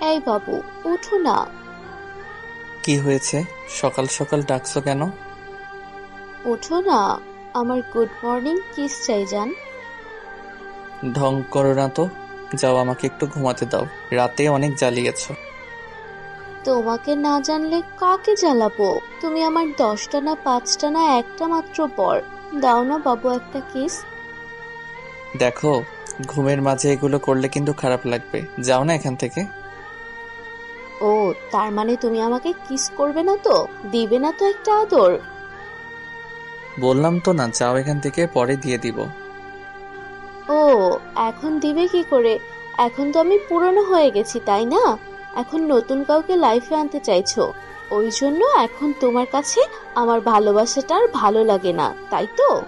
এই বাবু উঠো না। কি হয়েছে? সকাল সকাল ডাকছো কেন? ওঠো না আমার গুড মর্নিং কিস চাই জান। ঢং করো না তো যাও আমাকে একটু ঘুমাতে দাও রাতে অনেক জ্বালিয়েছো। তোমাকে না জানলে কাকে জ্বালাবো? তুমি আমার দশটা না পাঁচটা না একটা মাত্র পর। দাও না বাবু একটা কিস দেখো ঘুমের মাঝে এগুলো করলে কিন্তু খারাপ লাগবে। যাও না এখান থেকে। ও তার মানে তুমি আমাকে কিস করবে না তো? দিবে না তো একটা আদর? বললাম তো না যাও এখান থেকে পরে দিয়ে দিব। ও এখন দিবে কি করে? এখন তো আমি পুরনো হয়ে গেছি তাই না? এখন নতুন কাউকে লাইফে আনতে চাইছো। ওই জন্য এখন তোমার কাছে আমার ভালোবাসাটা আর ভালো লাগে না তাই তো?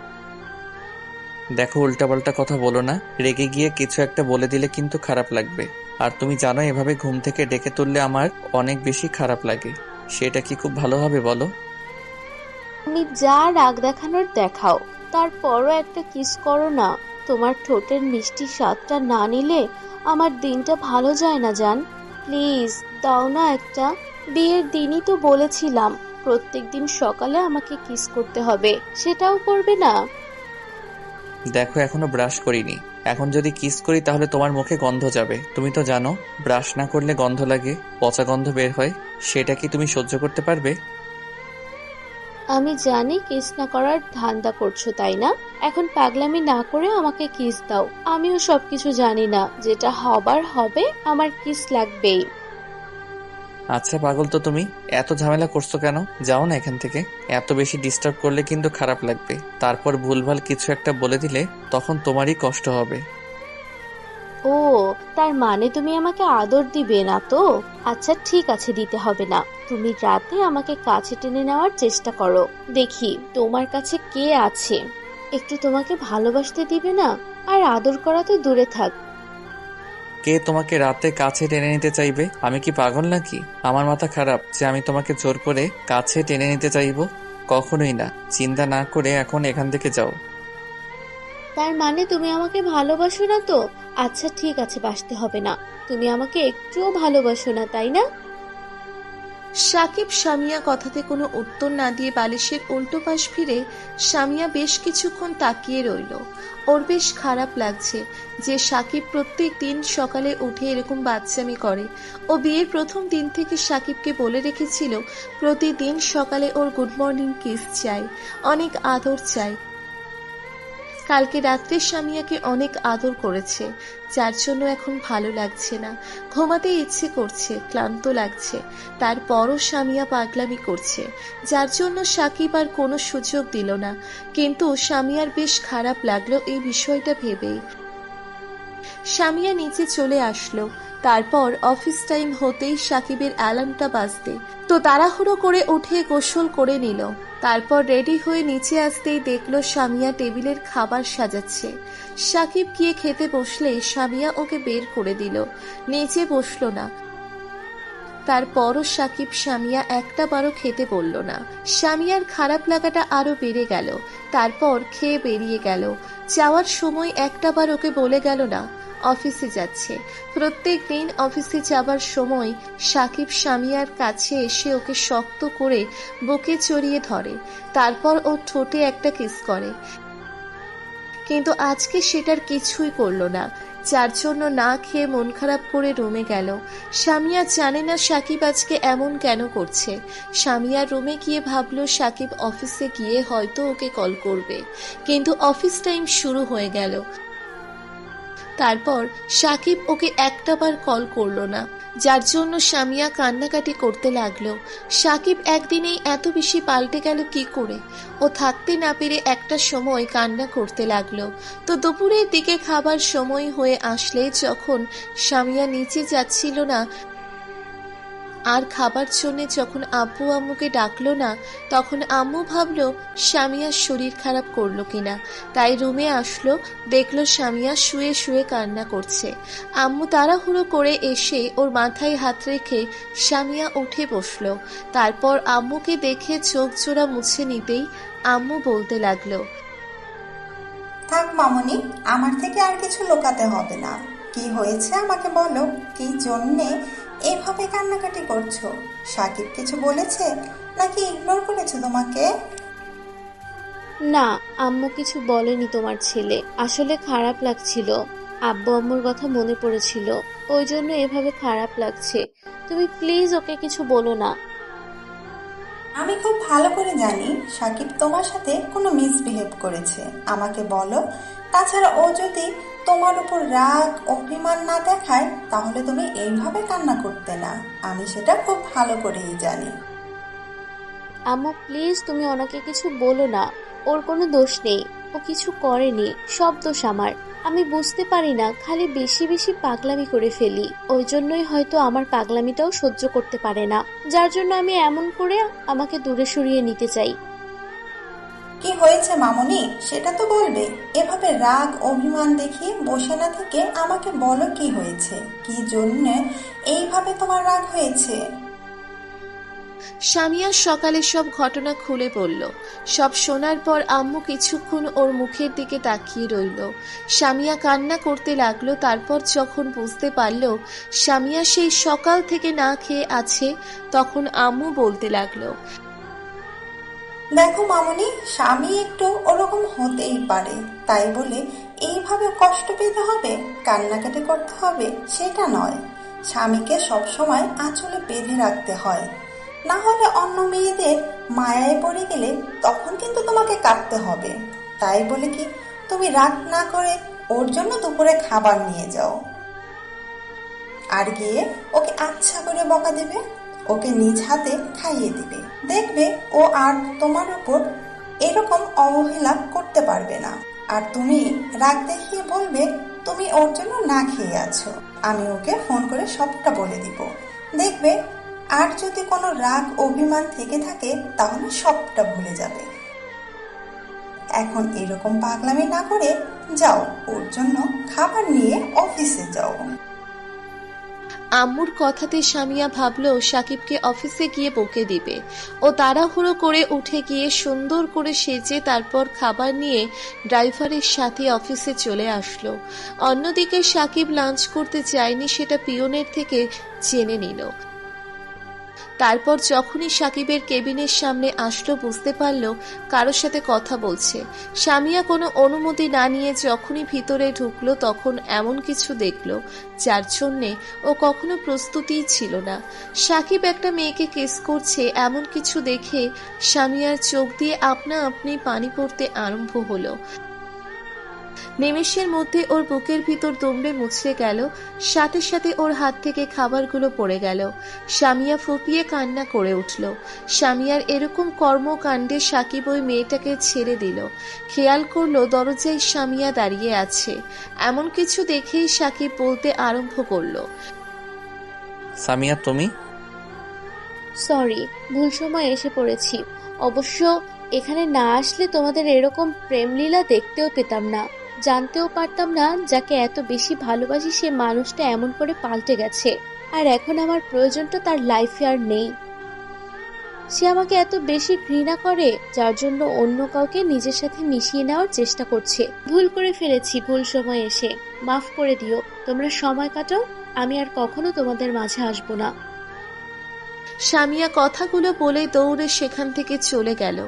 দেখো উল্টাপাল্টা কথা বলো না। রেগে গিয়ে কিছু একটা বলে দিলে কিন্তু খারাপ লাগবে। আর তুমি জানো এভাবে ঘুম থেকে ডেকে তুললে আমার অনেক বেশি খারাপ লাগে। সেটা কি খুব ভালো হবে বলো? তুমি যা রাগ দেখানোর দেখাও তারপরও একটা কিস করো না। তোমার ঠোঁটের মিষ্টি স্বাদটা না নিলে আমার দিনটা ভালো যায় না জান। প্লিজ দাও না একটা। বিয়ের দিনই তো বলেছিলাম প্রত্যেক দিন সকালে আমাকে কিস করতে হবে সেটাও করবে না। দেখো এখনও ব্রাশ করিনি। এখন যদি কিস করি তাহলে তোমার মুখে গন্ধ যাবে। তুমি তো জানো, ব্রাশ না করলে গন্ধ লাগে, পচা গন্ধ বের হয়। সেটা কি তুমি সহ্য করতে পারবে? আমি জানি কিস না করার ধান্দা করছ, তাই না? এখন পাগলামি না করে আমাকে কিস দাও। আমিও সবকিছু জানি না, যেটা হবার হবে, আমার কিস লাগবেই। আচ্ছা পাগল তো তুমি। এত ঝামেলা করছ কেন? যাও না এখান থেকে। এত বেশি ডিস্টার্ব করলে কিন্তু খারাপ লাগবে। তারপর ভুলভাল কিছু একটা বলে দিলে তখন তোমারই কষ্ট হবে। ও, তার মানে তুমি আমাকে আদর দিবে না তো? আচ্ছা ঠিক আছে, দিতে হবে না। তুমি রাতে আমাকে কাছে টেনে নেওয়ার চেষ্টা করো। দেখি, তোমার কাছে কে আছে? একটু তোমাকে ভালোবাসতে দিবে না? আর আদর করা তো দূরে থাক। কে তোমাকে রাতে কাছে টেনে নিতে চাইবে? আমি কি পাগল নাকি? আমার মাথা খারাপ যে আমি তোমাকে জোর করে কাছে টেনে নিতে চাইব? কখনোই না। চিন্তা না করে এখন এখান থেকে যাও। তার মানে তুমি আমাকে ভালোবাসো না তো? আচ্ছা ঠিক আছে বাসতে হবে না। তুমি আমাকে একটুও ভালোবাসো না, তাই না? সাকিব সামিয়া কথাতে কোনো উত্তর না দিয়ে বালিশের উল্টো পাশ ফিরে সামিয়া বেশ কিছুক্ষণ তাকিয়ে রইল। ওর বেশ খারাপ লাগছে যে সাকিব প্রত্যেক দিন সকালে উঠে এরকম বাচ্চামি করে। ও বিয়ের প্রথম দিন থেকে সাকিবকে বলে রেখেছিল, প্রতিদিন সকালে ওর গুড মর্নিং কিস চাই, অনেক আদর চাই। কালকে রাত্রে স্বামীয়াকে অনেক আদর করেছে, যার জন্য এখন ভালো লাগছে না। ঘুমাতে ইচ্ছে করছে, ক্লান্ত লাগছে। তারপরও স্বামীয়া পাগলামি করছে, যার জন্য সাকিব আর কোনো সুযোগ দিল না। কিন্তু স্বামীয়ার বেশ খারাপ লাগল এই বিষয়টা ভেবেই। স্বামীয়া নিচে চলে আসলো। তারপর অফিস টাইম হতেই সাকিবের অ্যালার্মটা বাজতে। তো তাড়াহুড়ো করে উঠে গোসল করে নিল। তারপর রেডি হয়ে নিচে আসতেই দেখল সামিয়া টেবিলের খাবার সাজাচ্ছে। সাকিব গিয়ে খেতে বসলে সামিয়া ওকে বের করে দিল। নিচে বসল না। তারপরও সাকিব সামিয়া একটা বারও খেতে বলল না। স্বামীয়ার খারাপ লাগাটা আরও বেড়ে গেল। তারপর খেয়ে বেরিয়ে গেল। যাওয়ার সময় একটা বার ওকে বলে গেল না, অফিসে যাচ্ছে। প্রত্যেক দিন অফিসে যাবার সময় সাকিব স্বামীয়ার কাছে এসে ওকে শক্ত করে বুকে চড়িয়ে ধরে। তারপর ও ঠোঁটে একটা কিস করে। কিন্তু আজকে সেটার কিছুই করল না। যার জন্য না খেয়ে মন খারাপ করে রোমে গেল। সামিয়া জানে না সাকিব আজকে এমন কেন করছে। সামিয়া রোমে গিয়ে ভাবল, সাকিব অফিসে গিয়ে হয়তো ওকে কল করবে। কিন্তু অফিস টাইম শুরু হয়ে গেল। তারপর সাকিব ওকে একটাবার কল করল না। যার জন্য সামিয়া কান্নাকাটি করতে লাগল। সাকিব একদিনেই এত বেশি পাল্টে গেল কি করে? ও থাকতে না পেরে একটা সময় কান্না করতে লাগল। তো দুপুরের দিকে খাবার সময় হয়ে আসলে যখন সামিয়া নিচে যাচ্ছিল না আর খাবার জন্য যখন আব্বু আম্মুকে ডাকলো না, তখন আম্মু ভাবলো স্বামীয়ার শরীর খারাপ করল কিনা? তাই রুমে আসলো, দেখল স্বামীয়া শুয়ে শুয়ে কান্না করছে। আম্মু তাড়াহুড়ো করে এসে ওর মাথায় হাত রেখে স্বামিয়া উঠে বসল। তারপর আম্মুকে দেখে চোখ জোড়া মুছে নিতেই আম্মু বলতে লাগল, থাক মামনি, আমার থেকে আর কিছু লুকাতে হবে না। কি হয়েছে আমাকে বলো? কি জন্যে এভাবে কান্নাকাটি করছ? সাকিব কিছু বলেছে? নাকি ইগনোর করেছে তোমাকে? না আম্মু কিছু বলেনি তোমার ছেলে। আসলে খারাপ লাগছিল। আব্বু আম্মুর কথা মনে পড়েছিল। ওই জন্য এভাবে খারাপ লাগছে। তুমি প্লিজ ওকে কিছু বলো না। আমি খুব ভালো করে জানি সাকিব তোমার সাথে কোনো মিসবিহেভ করেছে। আমাকে বলো তাছাড়া ও যদি তোমার উপর রাগ, অভিমান না দেখায়, তাহলে তুমি এইভাবে কান্না করতে না। আমি সেটা খুব ভালো করেই জানি। আম্মু, প্লিজ তুমি ওনাকে কিছু বলো না। ওর কোনো দোষ নেই। ও কিছু করেনি। সব দোষ আমার। আমি বুঝতে পারি না, খালি বেশি বেশি পাগলামি করে ফেলি। ওই জন্যই হয়তো আমার পাগলামিটাও সহ্য করতে পারে না। যার জন্য আমি এমন করে আমাকে দূরে সরিয়ে নিতে চাই। কি হয়েছে মামনি? সেটা তো বলবে। এভাবে রাগ, অভিমান দেখিয়ে বসে না থেকে আমাকে বলো কি হয়েছে? কি জন্য এইভাবে তোমার রাগ হয়েছে? স্বামীয়া সকালে সব ঘটনা খুলে বলল। সব শোনার পর আম্মু কিছুক্ষণ ওর মুখের দিকে তাকিয়ে রইল। স্বামীয়া কান্না করতে লাগল, তারপর যখন বুঝতে পারল স্বামীয়া সেই সকাল থেকে না খেয়ে আছে, তখন আম্মু বলতে লাগল দেখো মামনি, স্বামী একটু ওরকম হতেই পারে। তাই বলে এইভাবে কষ্ট পেতে হবে, কান্নাকাটি করতে হবে, সেটা নয়। স্বামীকে সবসময় আঁচলে বেঁধে রাখতে হয়। না হলে অন্য মেয়েদের মায়ায় পড়ে গেলে তখন কিন্তু তোমাকে কাঁদতে হবে। তাই বলে কি, তুমি রাগ না করে ওর জন্য দুপুরে খাবার নিয়ে যাও। আর গিয়ে ওকে আচ্ছা করে বকা দেবে? ওকে নিজ হাতে খাইয়ে দিবে। দেখবে ও আর তোমার উপর এরকম অবহেলা করতে পারবে না। আর তুমি রাগ দেখিয়ে বলবে, তুমি ওর জন্য না খেয়ে আছো। আমি ওকে ফোন করে সবটা বলে দিব। দেখবে আর যদি কোনো রাগ, অভিমান থেকে থাকে, তাহলে সবটা ভুলে যাবে। এখন এরকম পাগলামি না করে যাও, ওর জন্য খাবার নিয়ে অফিসে যাও। আম্মুর কথাতে সামিয়া ভাবল সাকিবকে অফিসে গিয়ে বকে দিবে। ও তাড়াহুড়ো করে উঠে গিয়ে সুন্দর করে সেজে তারপর খাবার নিয়ে ড্রাইভারের সাথে অফিসে চলে আসলো। অন্যদিকে সাকিব লাঞ্চ করতে যায়নি সেটা পিয়নের থেকে জেনে নিল। তারপর যখনই সাকিবের কেবিনের সামনে আসলো, বুঝতে পারল কারোর সাথে কথা বলছে। স্বামীয়া কোনো অনুমতি না নিয়ে যখনই ভিতরে ঢুকলো, তখন এমন কিছু দেখল, যার জন্যে ও কখনো প্রস্তুতিই ছিল না। সাকিব একটা মেয়েকে কেস করছে, এমন কিছু দেখে স্বামীয়ার চোখ দিয়ে আপনা আপনি পানি পড়তে আরম্ভ হলো। নিমেষের মধ্যে ওর বুকের ভিতর দমড়ে মুছড়ে গেল সাথে সাথে ওর হাত থেকে খাবারগুলো পড়ে গেল। স্বামীয়া ফুপিয়ে কান্না করে উঠল। স্বামীয়ার এরকম কর্মকাণ্ডে সাকিব ওই মেয়েটাকে ছেড়ে দিল। খেয়াল করল দরজায় স্বামীয়া দাঁড়িয়ে আছে। এমন কিছু দেখেই সাকিব বলতে আরম্ভ করল। সামিয়া তুমি? সরি ভুল সময় এসে পড়েছি। অবশ্য এখানে না আসলে তোমাদের এরকম প্রেমলীলা দেখতেও পেতাম না। জানতেও পারতাম না যাকে এত বেশি ভালোবাসি সে মানুষটা এমন করে পাল্টে গেছে। আর এখন আমার প্রয়োজনটা তার লাইফে আর নেই। সে আমাকে এত বেশি ঘৃণা করে, যার জন্য অন্য কাউকে নিজের সাথে মিশিয়ে নেওয়ার চেষ্টা করছে। ভুল করে ফেলেছি, ভুল সময় এসে। মাফ করে দিও। তোমরা সময় কাটাও, আমি আর কখনো তোমাদের মাঝে আসব না। স্বামীয়া কথাগুলো বলে দৌড়ে সেখান থেকে চলে গেল।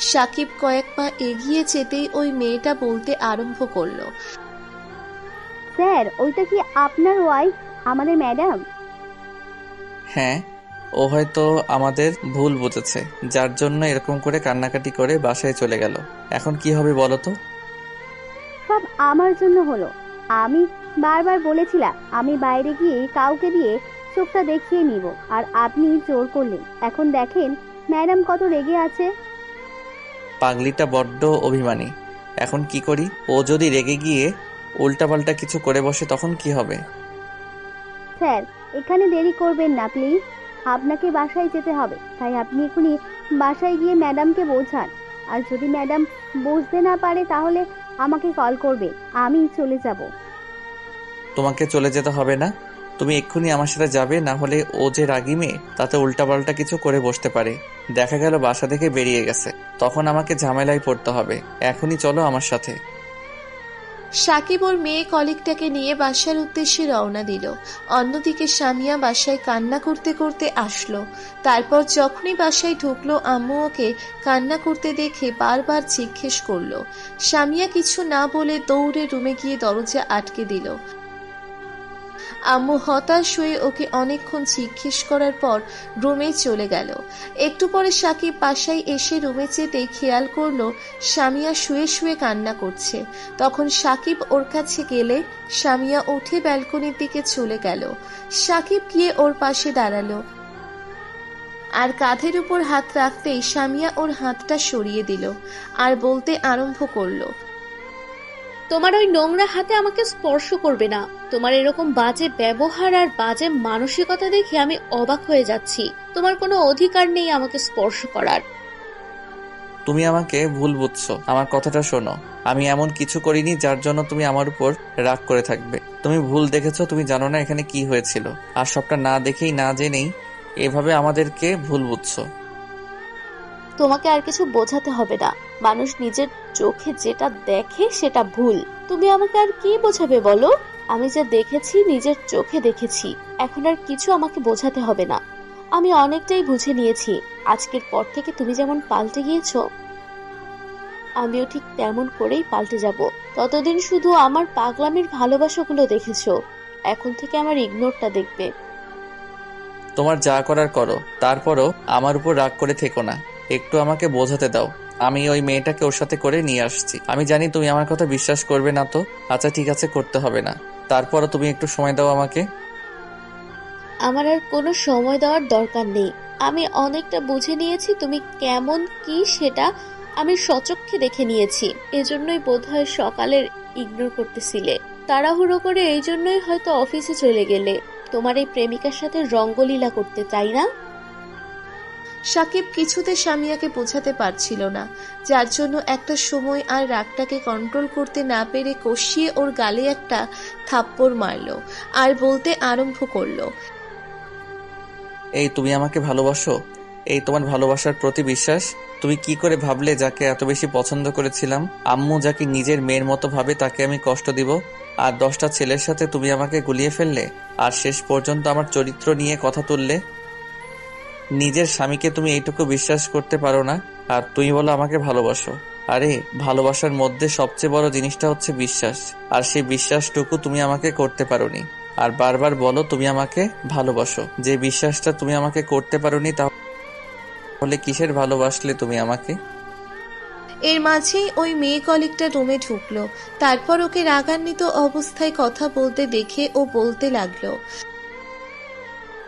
সাকিব কয়েক পা এগিয়ে যেতেই ওই মেয়েটা বলতে আরম্ভ করল স্যার ওইটা কি আপনার ওয়াইফ আমাদের ম্যাডাম হ্যাঁ ও হয়তো আমাদের ভুল বুঝেছে যার জন্য এরকম করে কান্নাকাটি করে বাসায় চলে গেল। এখন কি হবে বলো তো? সব আমার জন্য হলো। আমি বারবার বলেছিলাম আমি বাইরে গিয়ে কাউকে দিয়ে চোখটা দেখিয়ে নিব আর আপনি জোর করলেন। এখন দেখেন ম্যাডাম কত রেগে আছে। পাগলিটা বড্ড অভিমানী। এখন কি করি? ও যদি রেগে গিয়ে উল্টাপাল্টা কিছু করে বসে তখন কি হবে? স্যার এখানে দেরি করবেন না প্লিজ। আপনাকে বাসায় যেতে হবে তাই আপনি এখনই বাসায় গিয়ে ম্যাডামকে বোঝান। আর যদি ম্যাডাম বুঝতে না পারে তাহলে আমাকে কল করবে আমি চলে যাব। তোমাকে চলে যেতে হবে না? তুমি এক্ষুনি আমার সাথে যাবে, না হলে ও যে রাগি মেয়ে, তাতে উল্টাপাল্টা কিছু করে বসতে পারে। দেখা গেল বাসা থেকে বেরিয়ে গেছে। তখন আমাকে ঝামেলায় পড়তে হবে। এখনই চলো আমার সাথে। সাকিব ওর মেয়ে কলিকটাকে নিয়ে বাসার উদ্দেশ্যে রওনা দিল। অন্যদিকে সামিয়া বাসায় কান্না করতে করতে আসলো। তারপর যখনই বাসায় ঢুকলো, আম্মু ওকে কান্না করতে দেখে বারবার জিজ্ঞেস করল। সামিয়া কিছু না বলে দৌড়ে রুমে গিয়ে দরজা আটকে দিল। আম্মু হতাশ হয়ে ওকে অনেকক্ষণ জিজ্ঞেস করার পর রুমে চলে গেল। একটু পরে সাকিব বাসায় এসে রুমে যেতেই খেয়াল করল, সামিয়া শুয়ে শুয়ে কান্না করছে। তখন সাকিব ওর কাছে গেলে সামিয়া উঠে ব্যালকনির দিকে চলে গেল। সাকিব গিয়ে ওর পাশে দাঁড়াল। আর কাঁধের উপর হাত রাখতেই সামিয়া ওর হাতটা সরিয়ে দিল আর বলতে আরম্ভ করল তোমার ওই নোংরা হাতে আমাকে স্পর্শ করবে না। তোমার এরকম বাজে ব্যবহার আর বাজে মানসিকতা দেখে আমি অবাক হয়ে যাচ্ছি। তোমার কোনো অধিকার নেই আমাকে স্পর্শ করার। তুমি আমাকে ভুল বুঝছ। আমার কথাটা শোনো। আমি এমন কিছু করিনি যার জন্য তুমি আমার উপর রাগ করে থাকবে। তুমি ভুল দেখেছ তুমি জানো না এখানে কি হয়েছিল। আর সবটা না দেখেই না জেনেই এভাবে আমাদেরকে ভুল বুঝছ। তোমাকে আর কিছু বোঝাতে হবে না। মানুষ নিজের চোখে যেটা দেখে সেটা ভুল। তুমি আমাকে আর কি বোঝাবে বলো? আমি যা দেখেছি, নিজের চোখে দেখেছি। এখন আর কিছু আমাকে বোঝাতে হবে না। আমি অনেকটাই বুঝে নিয়েছি। আজকের পর থেকে তুমি যেমন পাল্টে গিয়েছো, আমিও ঠিক তেমন করেই পাল্টে যাব। ততদিন শুধু আমার পাগলামির ভালোবাসাগুলো দেখেছ। এখন থেকে আমার ইগনোরটা দেখবে। তোমার যা করার করো, তারপরও আমার উপর রাগ করে থেকো না। একটু আমাকে বোঝাতে দাও। আমি ওই মেয়েটাকে ওর সাথে করে নিয়ে আসছি। আমি জানি তুমি আমার কথা বিশ্বাস করবে না তো। আচ্ছা ঠিক আছে, করতে হবে না। তারপরও তুমি একটু সময় দাও আমাকে। আমার আর কোনো সময় দেওয়ার দরকার নেই। আমি অনেকটা বুঝে নিয়েছি তুমি কেমন কি সেটা আমি সচক্ষে দেখে নিয়েছি। এজন্যই বোধহয় সকালের ইগনোর করতেছিলে। তাড়াহুড়ো করে এই জন্যই হয়তো অফিসে চলে গেলে। তোমার এই প্রেমিকার সাথে রঙ্গলীলা করতে, তাই না? সাকিব কিছুতে সামিয়াকে বোঝাতে পারছিল না, যার জন্য একটা সময় আর রাগটাকে কন্ট্রোল করতে না পেরে কষিয়ে ওর গালে একটা থাপ্পড় মারলো আর বলতে আরম্ভ করল, এই তুমি আমাকে ভালোবাসো? এই তোমার ভালোবাসার প্রতি বিশ্বাস? তুমি কি করে ভাবলে যাকে এত বেশি পছন্দ করেছিলাম? আম্মু যাকে নিজের মেয়ের মতো ভাবে তাকে আমি কষ্ট দিব? আর দশটা ছেলের সাথে তুমি আমাকে গুলিয়ে ফেললে? আর শেষ পর্যন্ত আমার চরিত্র নিয়ে কথা তুললে? নিজের স্বামীকে তুমি এইটুকু বিশ্বাস করতে পারো না, আর তুমি বলো আমাকে ভালোবাসো। আরে, ভালোবাসার মধ্যে সবচেয়ে বড় জিনিসটা হচ্ছে বিশ্বাস, আর সেই বিশ্বাসটুকু তুমি আমাকে করতে পারোনি। আর বারবার বলো তুমি আমাকে ভালোবাসো। যে বিশ্বাসটা তুমি আমাকে করতে পারো পারোনি, তাহলে কিসের ভালোবাসলে তুমি আমাকে? এর মাঝেই ওই মেয়ে কলিকটা রুমে ঢুকলো। তারপর ওকে রাগান্বিত অবস্থায় কথা বলতে দেখে ও বলতে লাগল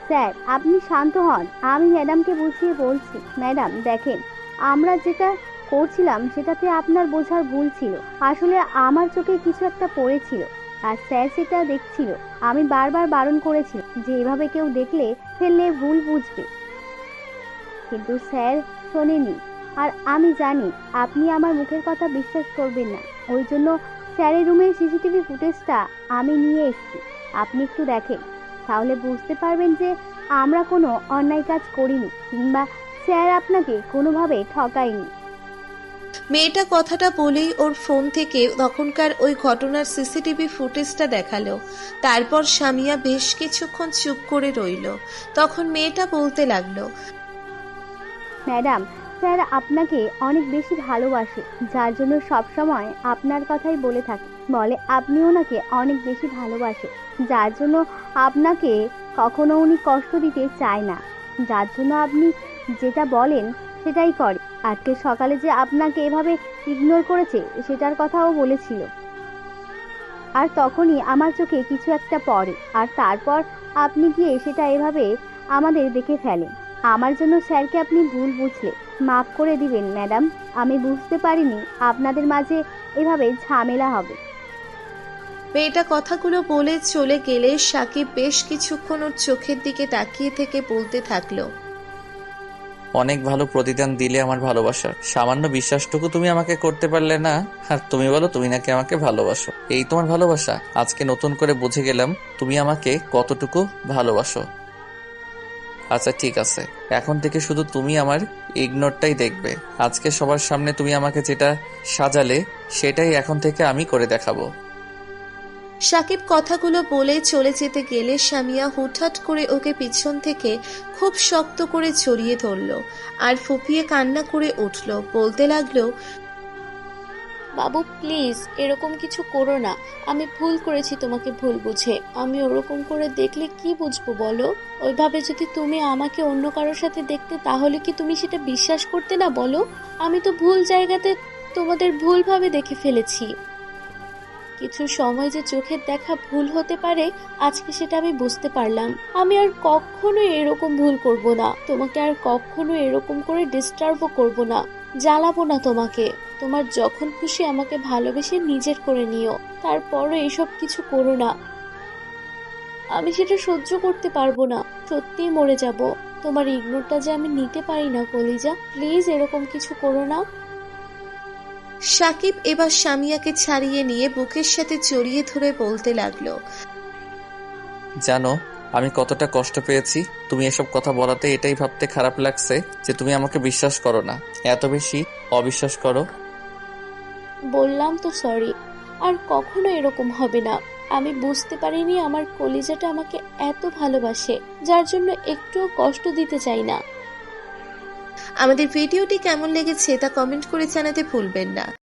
স্যার, আপনি শান্ত হন। আমি ম্যাডামকে বুঝিয়ে বলছি। ম্যাডাম, দেখেন, আমরা যেটা করছিলাম সেটাতে আপনার বোঝার ভুল ছিল। আসলে আমার চোখে কিছু একটা পড়েছিল আর স্যার সেটা দেখছিল। আমি বারবার বারণ করেছি যে এভাবে কেউ দেখলে ফেললে ভুল বুঝবে। কিন্তু স্যার শোনেনি। আর আমি জানি, আপনি আমার মুখের কথা বিশ্বাস করবেন না। ওই জন্য স্যারের রুমের সিসিটিভি ফুটেজটা আমি নিয়ে এসেছি। আপনি একটু দেখেন। তাহলে বুঝতে পারবেন যে আমরা কোনো অন্যায় কাজ করিনি কিংবা স্যার আপনাকে কোনোভাবে ঠকায়নি। মেয়েটা কথাটা বলেই ওর ফোন থেকে তখনকার ওই ঘটনার সিসিটিভি ফুটেজটা দেখাল। তারপর সামিয়া বেশ কিছুক্ষণ চুপ করে রইল। তখন মেয়েটা বলতে লাগল ম্যাডাম স্যার আপনাকে অনেক বেশি ভালোবাসে যার জন্য সবসময় আপনার কথাই বলে থাকে। বলে আপনি ওনাকে অনেক বেশি ভালোবাসে। যার জন্য আপনাকে কখনো উনি কষ্ট দিতে চায় না। যার জন্য আপনি যেটা বলেন সেটাই করে। আজকে সকালে যে আপনাকে এভাবে ইগনোর করেছে, সেটার কথাও বলেছিল। আর তখনই আমার চোখে কিছু একটা পড়ে। আর তারপর আপনি গিয়ে সেটা এভাবে আমাদের দেখে ফেলেন। আমার জন্য স্যারকে আপনি ভুল বুঝলে। মাফ করে দিবেন, ম্যাডাম। আমি বুঝতে পারিনি আপনাদের মাঝে এভাবে ঝামেলা হবে। মেয়েটা কথাগুলো বলে চলে গেলে সাকিব বেশ কিছুক্ষণ ওর চোখের দিকে তাকিয়ে থেকে বলতে থাকল, অনেক ভালো প্রতিদান দিলে আমার ভালোবাসার সামান্য বিশ্বাসটুকু তুমি আমাকে করতে পারলে না? আর তুমি বলো, তুমি নাকি আমাকে ভালোবাসো? এই তোমার ভালোবাসা। আজকে নতুন করে বুঝে গেলাম তুমি আমাকে কতটুকু ভালোবাসো। আচ্ছা ঠিক আছে। এখন থেকে শুধু তুমি আমার ইগনোরটাই দেখবে। আজকে সবার সামনে তুমি আমাকে যেটা সাজালে, সেটাই এখন থেকে আমি করে দেখাবো। সাকিব কথাগুলো বলে চলে যেতে গেলে সামিয়া হুটহাট করে ওকে পিছন থেকে খুব শক্ত করে জড়িয়ে ধরল আর ফুপিয়ে কান্না করে উঠল, বলতে লাগল, বাবু, প্লিজ, এরকম কিছু করো না। আমি ভুল করেছি তোমাকে ভুল বুঝে। আমি ওরকম করে দেখলে কি বুঝব বলো? ওইভাবে যদি তুমি আমাকে অন্য কারোর সাথে দেখতে, তাহলে কি তুমি সেটা বিশ্বাস করতে না বলো? আমি তো ভুল জায়গাতে তোমাদের ভুলভাবে দেখে ফেলেছি। কিছু সময় যে চোখের দেখা ভুল হতে পারে, আজকে সেটা আমি বুঝতে পারলাম। আমি আর কখনো এরকম ভুল করব না। তোমাকে আর কখনো এরকম করে ডিস্টার্বও করব না। জ্বালাবো না তোমাকে। তোমার যখন খুশি আমাকে ভালোবেসে নিজের করে নিও। তারপরও এসব কিছু করো না। আমি সেটা সহ্য করতে পারব না। সত্যিই মরে যাব। তোমার ইগনোরটা যে আমি নিতে পারি না, কলিজা প্লিজ এরকম কিছু করো না। সাকিব এবার সামিয়াকে ছাড়িয়ে নিয়ে বুকের সাথে জড়িয়ে ধরে বলতে লাগল জানো আমি কতটা কষ্ট পেয়েছি। তুমি এসব কথা বলাতে এটাই ভাবতে খারাপ লাগছে যে তুমি আমাকে বিশ্বাস করো না। এত বেশি অবিশ্বাস করো? বললাম তো সরি আর কখনো এরকম হবে না। আমি বুঝতে পারিনি আমার কলিজাটা আমাকে এত ভালোবাসে যার জন্য একটুও কষ্ট দিতে চাই না। আমাদের ভিডিওটি কেমন লেগেছে তা কমেন্ট করে জানাতে ভুলবেন না।